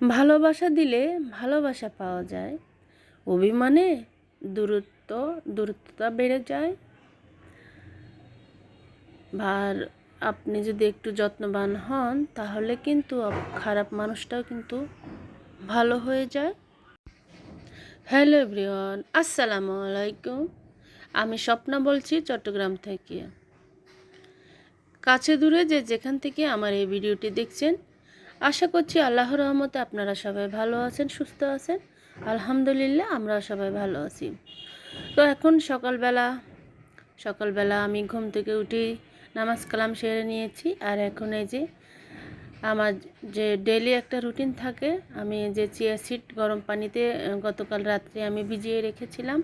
ভালোবাসা দিলে ভালোবাসা পাওয়া যায়। অভিমানে দূরত্ব, দূরত্বতা বেড়ে যায়। আর আপনি যদি একটু যত্নবান হন, তাহলে কিন্তু খারাপ মানুষটাও কিন্তু ভালো হয়ে যায়। হ্যালো এভরিওয়ান, আসসালামু আলাইকুম। আমি স্বপ্না বলছি চট্টগ্রাম থেকে। কাছে দূরে যে যেখান থেকে আমার এই ভিডিওটি দেখছেন আশা করছি আল্লাহর রহমতে আপনারা সবাই ভালো আছেন, সুস্থ আছেন। আলহামদুলিল্লাহ আমরা সবাই ভালো আছি। তো এখন সকালবেলা সকালবেলা আমি ঘুম থেকে উঠি, নামাজ কালাম সেরে নিয়েছি। আর এখন এই যে আমার যে ডেলি একটা রুটিন থাকে, আমি যে চিয়া সিড গরম পানিতে গতকাল রাত্রে আমি ভিজিয়ে রেখেছিলাম।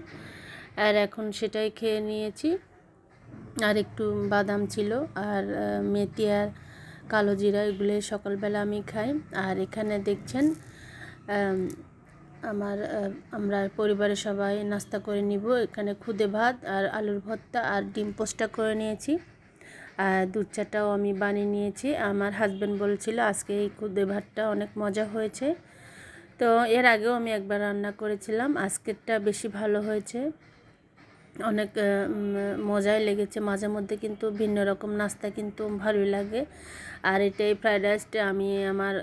আর এখন সেটাই খেয়ে নিয়েছি। আর একটু বাদাম ছিল, আর মেথি আর কালো জিরা এগুলো সকালবেলা আমি খাই। আর এখানে দেখছেন আমার আমরা পরিবারের সবাই নাস্তা করে নিব। এখানে খুদে ভাত আর আলুর ভর্তা আর ডিম পোস্টা করে নিয়েছি। আর দুধ চাটাও আমি বানিয়ে নিয়েছি। আমার হাজব্যান্ড বলছিল, আজকে এই খুদে ভাতটা অনেক মজা হয়েছে। তো এর আগেও আমি একবার রান্না করেছিলাম। আজকেরটা বেশি ভালো হয়েছে। অনেক মজাই লেগেছে। মাঝে মধ্যে কিন্তু ভিন্ন রকম নাস্তা কিন্তু ভালোই লাগে। আর এটাই ফ্রাইড রাইসটা আমি আমার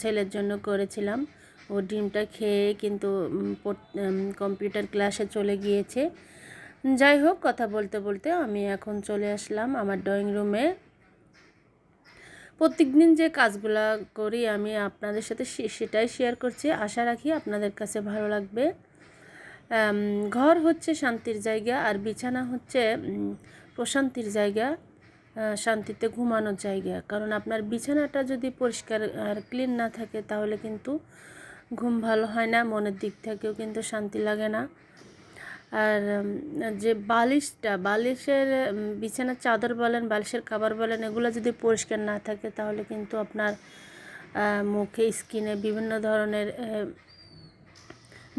ছেলের জন্য করেছিলাম। ও ডিমটা খেয়ে কিন্তু কম্পিউটার ক্লাসে চলে গিয়েছে। যাই হোক, কথা বলতে বলতে আমি এখন চলে আসলাম আমার ড্রয়িং রুমে। প্রত্যেকদিন যে কাজগুলা করি আমি আপনাদের সাথে সেটাই শেয়ার করছি। আশা রাখি আপনাদের কাছে ভালো লাগবে। ঘর হচ্ছে শান্তির জায়গা আর বিছানা হচ্ছে প্রশান্তির জায়গা শান্তিতে ঘুমানোর জায়গা। কারণ আপনার বিছানাটা যদি পরিষ্কার আর ক্লিন না থাকে, তাহলে কিন্তু ঘুম ভালো হয় না, মনের দিক থেকেও কিন্তু শান্তি লাগে না। আর যে বালিশটা, বালিশের বিছানার চাদর বলেন, বালিশের খাবার বলেন, এগুলো যদি পরিষ্কার না থাকে, তাহলে কিন্তু আপনার মুখে স্কিনে বিভিন্ন ধরনের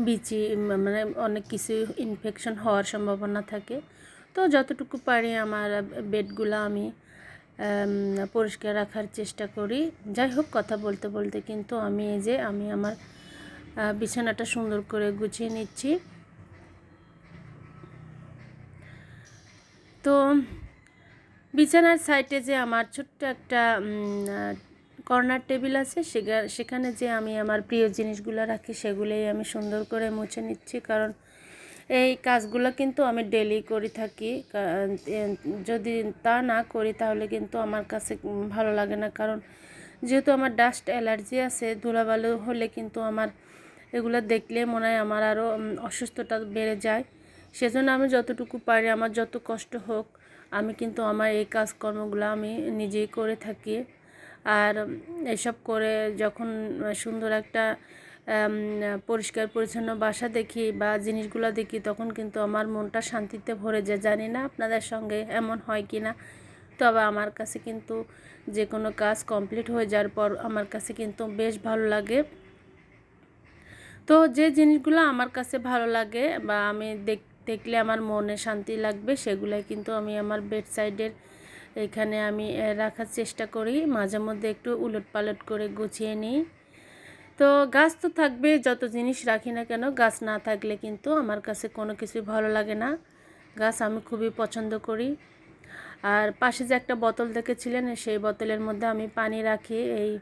বিচি মানে অনেক কিছু ইনফেকশন হওয়ার সম্ভাবনা থাকে। তো যতটুকু পারি আমার বেডগুলো আমি পরিষ্কার রাখার চেষ্টা করি। যাই হোক, কথা বলতে বলতে কিন্তু আমি এই যে আমি আমার বিছানাটা সুন্দর করে গুছিয়ে নিচ্ছি। তো বিছানার সাইডে যে আমার ছোট্ট একটা কর্নার টেবিল আছে সেখানে যে আমি আমার প্রিয় জিনিসগুলো রাখি, সেগুলোই আমি সুন্দর করে মুছে নিচ্ছি। কারণ এই কাজগুলো কিন্তু আমি ডেলি করে থাকি। যদি তা না করি, তাহলে কিন্তু আমার কাছে ভালো লাগে না। কারণ যেহেতু আমার ডাস্ট অ্যালার্জি আছে, ধুলাবালু হলে কিন্তু আমার এগুলো দেখলে মনে হয় আমার আরও অসুস্থতা বেড়ে যায়। সেজন্য আমি যতটুকু পারি, আমার যত কষ্ট হোক, আমি কিন্তু আমার এই কাজকর্মগুলো আমি নিজেই করে থাকি। আর এসব করে যখন সুন্দর একটা পরিষ্কার পরিচ্ছন্ন বাসা দেখি বা জিনিসগুলো দেখি, তখন কিন্তু আমার মনটা শান্তিতে ভরে যায়। জানি না আপনাদের সঙ্গে এমন হয় কি না তবে আমার কাছে কিন্তু যে কোনো কাজ কমপ্লিট হয়ে যাওয়ার পর আমার কাছে কিন্তু বেশ ভালো লাগে। তো যে জিনিসগুলো আমার কাছে ভালো লাগে বা আমি দেখ, দেখলে আমার মনে শান্তি লাগবে, সেগুলাই কিন্তু আমি আমার বেড সাইডের এখানে আমি রাখার চেষ্টা করি। মাঝে মধ্যে একটু উলট পালট করে গুছিয়ে নিই। তো গাছ তো থাকবে, যত জিনিস রাখি না কেন, গাছ না থাকলে কিন্তু আমার কাছে কোনো কিছু ভালো লাগে না। গাছ আমি খুবই পছন্দ করি। আর পাশে যে একটা বোতল দেখেছিলেন, সেই বোতলের মধ্যে আমি পানি রাখি। এই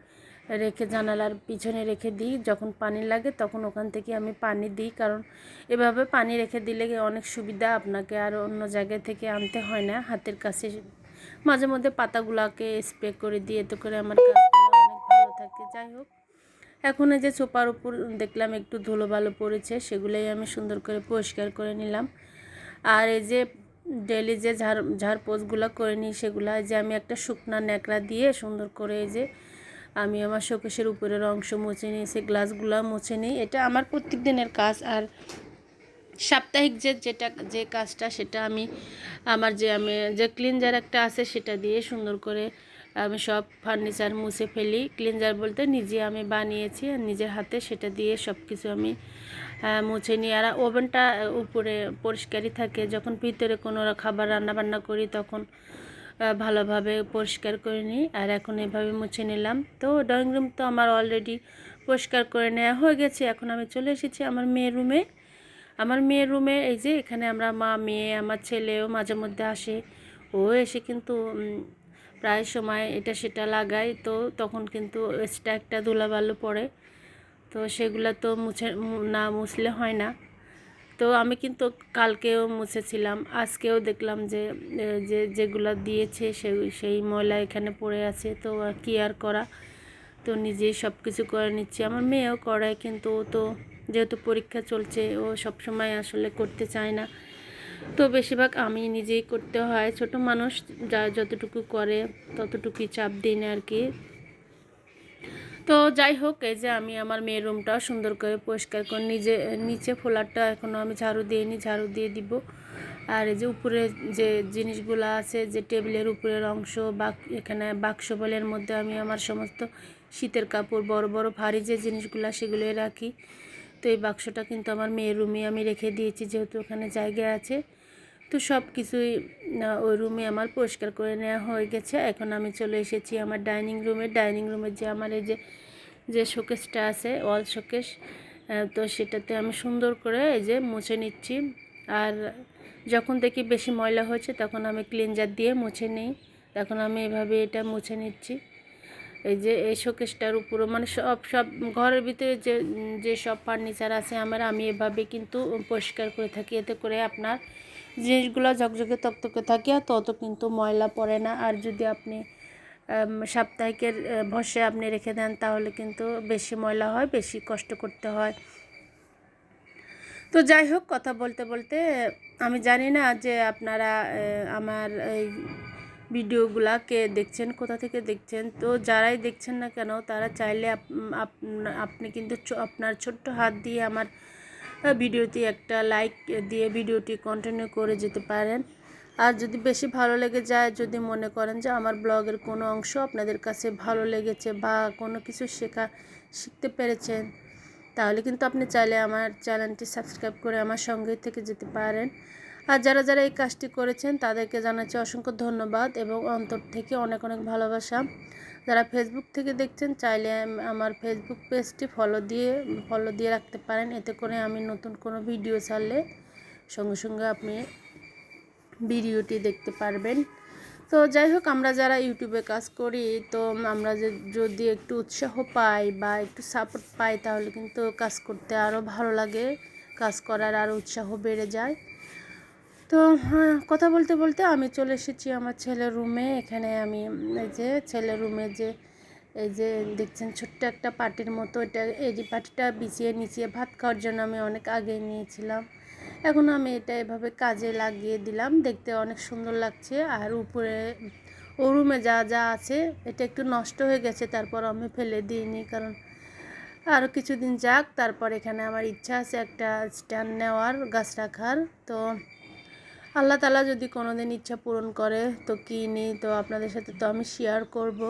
রেখে, জানালার পিছনে রেখে দিই। যখন পানি লাগে, তখন ওখান থেকে আমি পানি দিই। কারণ এভাবে পানি রেখে দিলে অনেক সুবিধা আপনাকে, আর অন্য জায়গা থেকে আনতে হয় না। হাতের কাছে মাঝে মধ্যে পাতাগুলোকে স্প্রে করে দিয়ে এতে করে আমার গাছগুলো অনেক ভালো থাকে। যাই হোক, এখন এই যে সোপার উপর দেখলাম একটু ধুলো বালো পড়েছে, সেগুলোই আমি সুন্দর করে পরিষ্কার করে নিলাম। আর এই যে ডেলি যে ঝাড় ঝাড় পোস্টগুলো করে নিই, সেগুলো যে আমি একটা শুকনা ন্যাকড়া দিয়ে সুন্দর করে এই যে আমি আমার শোকেশের উপরের অংশ মুছে নিই সে গ্লাসগুলো মুছে নিই। এটা আমার প্রত্যেক দিনের কাজ আর সাপ্তাহিক যে যেটা, যে কাজটা সেটা আমি আমার যে আমি যে ক্লিনজার একটা আছে সেটা দিয়ে সুন্দর করে আমি সব ফার্নিচার মুছে ফেলি। ক্লিনজার বলতে নিজে আমি বানিয়েছি আর নিজের হাতে সেটা দিয়ে সব কিছু আমি মুছে নিই। আর ওভেনটা উপরে পরিষ্কারই থাকে। যখন ভিতরে কোনো খাবার রান্না বান্না করি তখন ভালোভাবে পরিষ্কার করে নিই। আর এখন এভাবে মুছে নিলাম। তো ড্রয়িং রুম তো আমার অলরেডি পরিষ্কার করে নেওয়া হয়ে গেছে। এখন আমি চলে এসেছি আমার মেয়ের রুমে আমার মেয়ের রুমে এই যে এখানে আমরা মা, মেয়ে, আমার ছেলেও মাঝে মধ্যে আসে। ও এসে কিন্তু প্রায় সময় এটা সেটা লাগায়। তো তখন কিন্তু এক্সট্রা একটা ধুলাবালু পড়ে। তো সেগুলো তো মুছে না মুছলে হয় না। তো আমি কিন্তু কালকেও মুছেছিলাম। আজকেও দেখলাম যে যে, যেগুলো দিয়েছে সেই সেই ময়লা এখানে পড়ে আছে। তো কি আর করা? তো নিজেই সব কিছু করে নিচ্ছি। আমার মেয়েও করে, কিন্তু তো যেহেতু পরীক্ষা চলছে, ও সব সময় আসলে করতে চায় না। তো বেশিরভাগ আমি নিজেই করতে হয়। ছোট মানুষ যা যতটুকু করে, ততটুকুই চাপ দিই না আর কি। তো যাই হোক, এই যে আমি আমার মেয়ের রুমটাও সুন্দর করে পরিষ্কার করে নিজে, নিচে ফোলারটা এখনও আমি ঝাড়ু দিইনি, ঝাড়ু দিয়ে দিব। আর এই যে উপরে যে জিনিসগুলো আছে, যে টেবিলের উপরের অংশ বা এখানে বাক্স বলের মধ্যে আমি আমার সমস্ত শীতের কাপড়, বড় বড়, ভারী যে জিনিসগুলো সেগুলোই রাখি। তো এই বাক্সটা কিন্তু আমার মেয়ের রুমে আমি রেখে দিয়েছি, যেহেতু ওখানে জায়গা আছে। তো সব কিছুই ওই রুমে আমার পরিষ্কার করে নেওয়া হয়ে গেছে। এখন আমি চলে এসেছি আমার ডাইনিং রুমে। ডাইনিং রুমে যে আমার এই যে যে শোকেসটা আছে, ওয়াল শোকেস তো সেটাতে আমি সুন্দর করে এই যে মুছে নিচ্ছি। আর যখন দেখি বেশি ময়লা হয়েছে, তখন আমি ক্লিনজার দিয়ে মুছে নিই। তখন আমি এভাবে এটা মুছে নিচ্ছি। এই যে এই শোকেসটার উপরও মানে সব সব ঘরের ভিতরে যে যে সব ফার্নিচার আছে আমার, আমি এভাবে কিন্তু পরিষ্কার করে থাকি। এতে করে আপনার জিনিসগুলো ঝকঝকে, তকতকে থাকে, আর তত কিন্তু ময়লা পড়ে না। আর যদি আপনি সাপ্তাহিকের ভসে আপনি রেখে দেন, তাহলে কিন্তু বেশি ময়লা হয়, বেশি কষ্ট করতে হয়। তো যাই হোক, কথা বলতে বলতে, আমি জানি না যে আপনারা আমার এই ভিডিওগুলা কে দেখছেন, কোথা থেকে দেখছেন? তো যারাই দেখছেন না কেন, তারা চাইলে আপ- আপ- আপনি কিন্তু আপনার ছোট্ট হাত দিয়ে আমার ভিডিওটি একটা লাইক দিয়ে ভিডিওটি কন্টিনিউ করে যেতে পারেন। আর যদি বেশি ভালো লেগে যায়, যদি মনে করেন যে আমার ব্লগের কোনো অংশ আপনাদের কাছে ভালো লেগেছে বা কোনো কিছু শেখা, শিখতে পেরেছেন, তাহলে কিন্তু আপনি চাইলে আমার চ্যানেলটি সাবস্ক্রাইব করে আমার সঙ্গে থেকে যেতে পারেন। আর যারা যারা এই কাজটি করেছেন, তাদেরকে জানাচ্ছি অসংখ্য ধন্যবাদ এবং অন্তর থেকে অনেক অনেক ভালোবাসা। যারা ফেসবুক থেকে দেখছেন, চাইলে আমার ফেসবুক পেজটি ফলো দিয়ে ফলো দিয়ে রাখতে পারেন। এতে করে আমি নতুন কোনো ভিডিও ছাড়লে সঙ্গে সঙ্গে আপনি ভিডিওটি দেখতে পারবেন। তো যাই হোক, আমরা যারা ইউটিউবে কাজ করি, তো আমরা যদি একটু উৎসাহ পাই বা একটু সাপোর্ট পাই, তাহলে কিন্তু কাজ করতে আরও ভালো লাগে। কাজ করার আরও উৎসাহ বেড়ে যায়। তো হ্যাঁ কথা বলতে বলতে আমি চলে এসেছি আমার ছেলের রুমে এখানে আমি এই যে ছেলের রুমে যে, এই যে দেখছেন ছোট্ট একটা পাটির মতো। এটা এই যে পাটিটা বিছিয়ে নিচিয়ে ভাত খাওয়ার জন্য আমি অনেক আগে নিয়েছিলাম। এখন আমি এটা এভাবে কাজে লাগিয়ে দিলাম। দেখতে অনেক সুন্দর লাগছে। আর উপরে, ও রুমে যা যা আছে, এটা একটু নষ্ট হয়ে গেছে, তারপর আমি ফেলে দিইনি। কারণ আরও কিছুদিন যাক, তারপর এখানে আমার ইচ্ছা আছে একটা স্ট্যান্ড নেওয়ার, গাছ রাখার। তো আল্লাহ তালা যদি কোনো দিন ইচ্ছা পূরণ করে, তো কিনি তো আপনাদের সাথে তো আমি শেয়ার করব।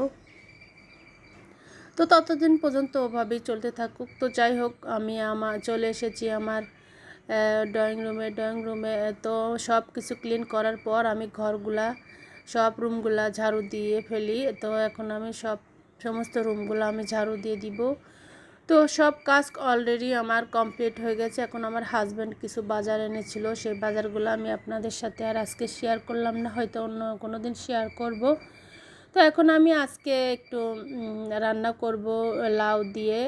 তো ততদিন পর্যন্ত ওভাবেই চলতে থাকুক। তো যাই হোক, আমি আমার চলে এসেছি আমার ড্রয়িং রুমে ড্রয়িং রুমে তো সব কিছু ক্লিন করার পর আমি ঘরগুলা, সব রুমগুলা ঝাড়ু দিয়ে ফেলি। তো এখন আমি সব, সমস্ত রুমগুলো আমি ঝাড়ু দিয়ে দিব। তো সব কাজ অলরেডি আমার কমপ্লিট হয়ে গেছে। এখন আমার হাজব্যান্ড কিছু বাজার এনেছিল, সেই বাজারগুলো আমি আপনাদের সাথে আর আজকে শেয়ার করলাম না, হয়তো অন্য কোনো দিন শেয়ার করব। তো এখন আমি আজকে একটু রান্না করব, লাউ দিয়ে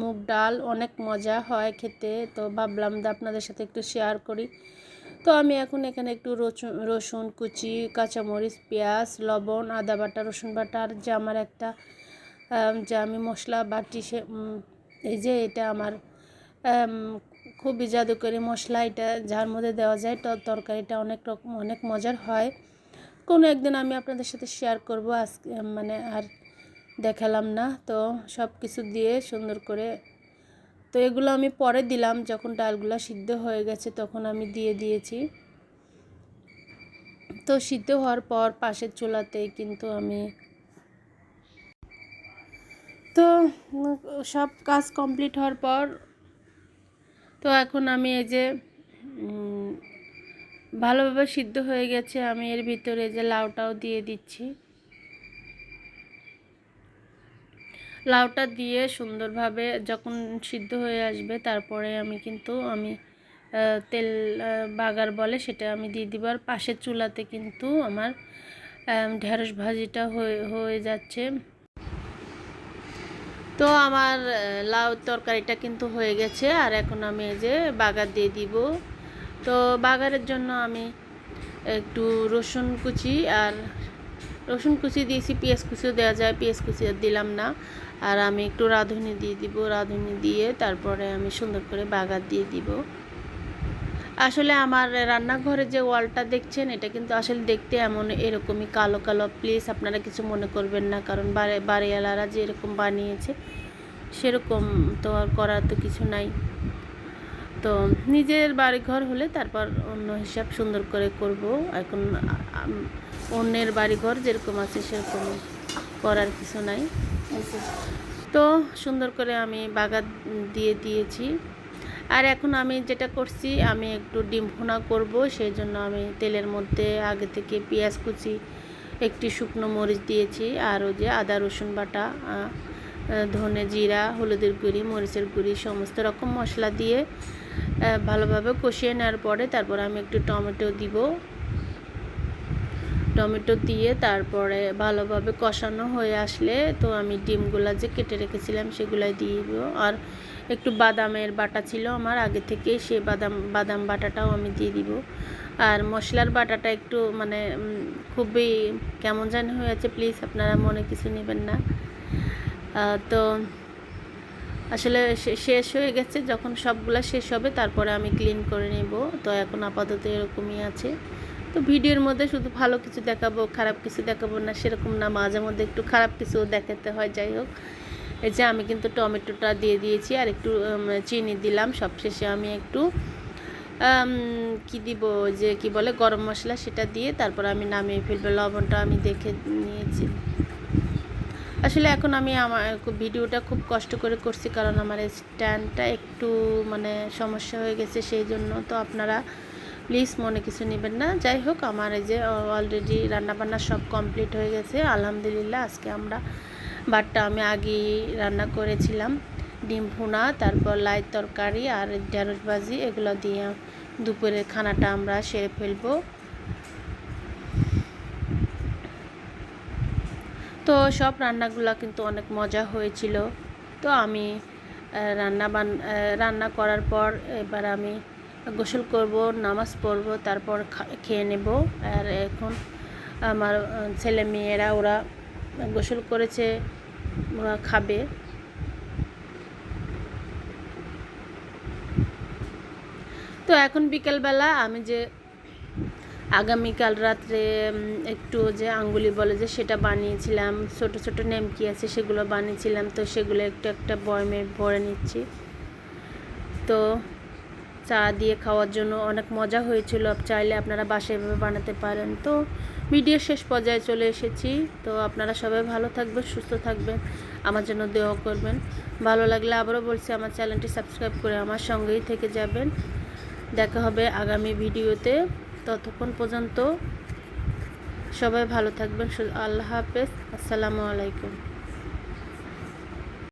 মুগ ডাল, অনেক মজা হয় খেতে। তো ভাবলাম যে আপনাদের সাথে একটু শেয়ার করি। তো আমি এখন এখানে একটু রসুন রসুন কুচি, কাঁচামরিচ, পেঁয়াজ, লবণ, আদা বাটা, রসুন বাটা, আর যে আমার একটা যে আমি মশলা বাটি সে এই যে এটা আমার আম, খুবই জাদুকরি মশলা এটা যার মধ্যে দেওয়া যায় তো তরকারিটা অনেক রকম অনেক মজার হয়। কোনো একদিন আমি আপনাদের সাথে শেয়ার করব আজকে মানে আর দেখালাম না তো সব কিছু দিয়ে সুন্দর করে তো এগুলো আমি পরে দিলাম যখন ডালগুলো সিদ্ধ হয়ে গেছে তখন আমি দিয়ে দিয়েছি। তো সিদ্ধ হওয়ার পর পাশের চুলাতেই কিন্তু আমি তো, সব কাজ কমপ্লিট হওয়ার পর, তো এখন আমি এই যে ভালোভাবে সিদ্ধ হয়ে গেছে, আমি এর ভিতরে যে লাউটাও দিয়ে দিচ্ছি। লাউটা দিয়ে সুন্দরভাবে যখন সিদ্ধ হয়ে আসবে, তারপরে আমি কিন্তু আমি তেল বাগার বলে সেটা আমি দিয়ে দিব। আর পাশের চুলাতে কিন্তু আমার ঢেঁড়স ভাজিটা হয়ে হয়ে যাচ্ছে। তো আমার লাউ তরকারিটা কিন্তু হয়ে গেছে, আর এখন আমি এই যে বাগার দিয়ে দিব। তো বাগারের জন্য আমি একটু রসুন কুচি, আর রসুন কুচি দিয়েছি, পেঁয়াজ কুচিও দেওয়া যায়, পেঁয়াজ কুচি আর দিলাম না। আর আমি একটু রাঁধুনি দিয়ে দিব, রাঁধুনি দিয়ে তারপরে আমি সুন্দর করে বাগার দিয়ে দিব। আসলে আমার রান্নাঘরে যে ওয়ালটা দেখছেন এটা কিন্তু আসলে দেখতে এমন এরকমই কালো কালো। প্লিজ আপনারা কিছু মনে করবেন না কারণ বাড়ি বাড়িওয়ালারা যে এরকম বানিয়েছে সেরকম তো আর করার তো কিছু নাই। তো নিজের বাড়িঘর হলে তারপর অন্য হিসাব সুন্দর করে করব। এখন অন্যের বাড়িঘর যেরকম আছে সেরকম করার কিছু নাই। তো সুন্দর করে আমি বাগাত দিয়ে দিয়েছি। আর এখন আমি যেটা করছি, আমি একটু ডিম ভুনা করব, সেই জন্য আমি তেলের মধ্যে আগে থেকে পেঁয়াজ কুচি, একটি শুকনো মরিচ দিয়েছি, আর ওই যে আদা, রসুন বাটা ধনে জিরা, হলুদের গুঁড়ি, মরিচের গুঁড়ি, সমস্ত রকম মশলা দিয়ে ভালোভাবে কষিয়ে নেওয়ার পরে তারপর আমি একটু টমেটো দিব। টমেটো দিয়ে তারপরে ভালোভাবে কষানো হয়ে আসলে তো আমি ডিমগুলা যে কেটে রেখেছিলাম সেগুলাই দিয়ে দিব। আর একটু বাদামের বাটা ছিল আমার, আগে থেকে সে বাদাম বাদাম বাটাটাও আমি দিয়ে দিব। আর মশলার বাটাটা একটু মানে খুবই কেমন জানি হয়েছে প্লিজ আপনারা মনে কিছু নেবেন না। তো আসলে শেষ হয়ে গেছে, যখন সবগুলা শেষ হবে তারপরে আমি ক্লিন করে নেব। তো এখন আপাতত এরকমই আছে। তো ভিডিওর মধ্যে শুধু ভালো কিছু দেখাবো, খারাপ কিছু দেখাবো না, সেরকম না, মাঝে মধ্যে একটু খারাপ কিছু দেখাতে হয়, যাই হোক। এই যে আমি কিন্তু টমেটোটা দিয়ে দিয়েছি আর একটু চিনি দিলাম। সবশেষে আমি একটু কি দিব যে কি বলে, গরম মশলা সেটা দিয়ে তারপর আমি নামিয়ে ফেলব। লবণটা আমি দেখে নিয়েছি। আসলে এখন আমি আমার ভিডিওটা খুব কষ্ট করে করছি কারণ আমার স্ট্যান্ডটা একটু মানে সমস্যা হয়ে গেছে সেই জন্য। তো আপনারা প্লিজ মনে কিছু নেবেন না। যাই হোক, আমার এই যে অলরেডি রান্নাবান্না সব কমপ্লিট হয়ে গেছে। আলহামদুলিল্লাহ, আজকে আমরা ভাতটা আমি আগেই রান্না করেছিলাম। ডিম ভুনা, তারপর লাই তরকারি আর ঢেঁড়স ভাজি, এগুলো দিয়ে দুপুরের খানাটা আমরা সেরে ফেলব। তো সব রান্নাগুলো কিন্তু অনেক মজা হয়েছিল। তো আমি রান্না বান রান্না করার পর এবার আমি গোসল করব, নামাজ পড়ব, তারপর খেয়ে নেব। আর এখন আমার ছেলে মেয়েরা, ওরা গোসল করেছে, ওরা খাবে। তো এখন বিকেলবেলা আমি যে আগামীকাল রাত্রে একটু যে আঙ্গুলি বলে যে সেটা বানিয়েছিলাম, ছোট ছোট নেমকি আছে সেগুলো বানিয়েছিলাম, তো সেগুলো একটু একটা বয়মে ভরে নিচ্ছি। তো চা দিয়ে খাওয়ার জন্য অনেক মজা হয়েছিল। চাইলে আপনারা বাসায় এভাবে বানাতে পারেন। তো ভিডিও শেষ পর্যায়ে চলে এসেছি। তো আপনারা সবাই ভালো থাকবেন, সুস্থ থাকবেন। আমার জন্য দেওয়া করবেন। ভালো লাগলে আবারও বলছি, আমার চ্যানেলটি সাবস্ক্রাইব করে আমার সঙ্গেই থেকে যাবেন। দেখা হবে আগামী ভিডিওতে। ততক্ষণ পর্যন্ত সবাই ভালো থাকবেন আল্লাহ হাফেজ। আসসালামু আলাইকুম।